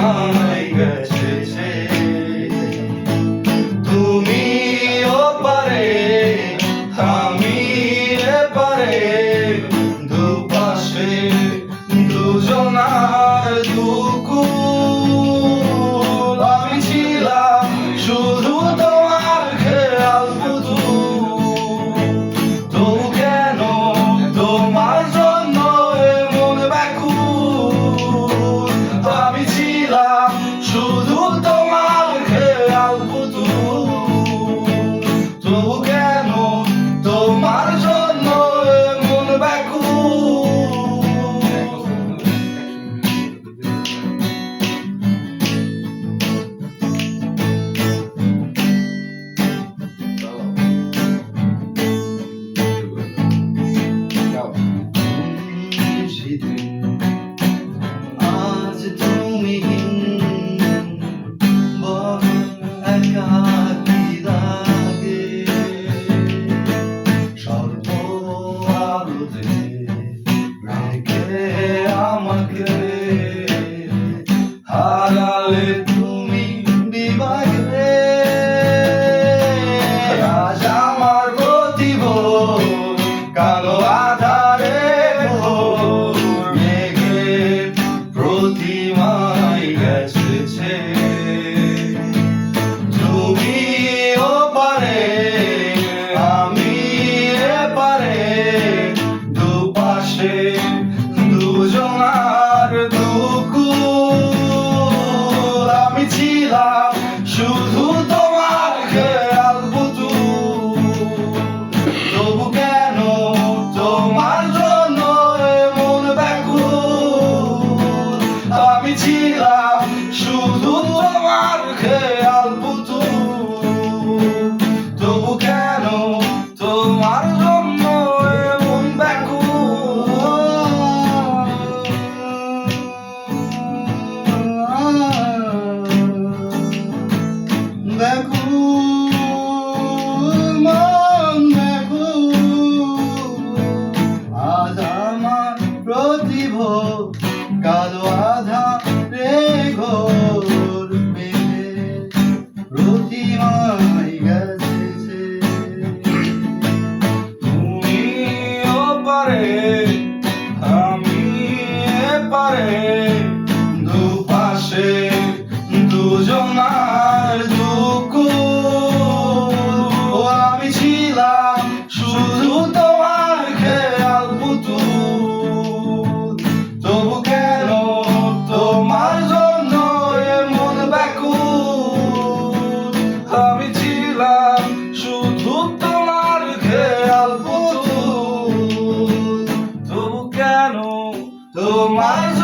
আমায় গেছে। তুমি পারে আমি পারে দুপাশে দুজনার দু ছিলাম শুধু তোমার খেয়াল বুঝু। তবু কেন তোমার জন্য মন ব্যাকুল? আমি ছিলাম শুধু তোমার প্রতিভ কালো আধা রে ঘোর পেলে প্রতিমাই গেছে তুমি ও পারে আমি পারে দুপাশে তোমার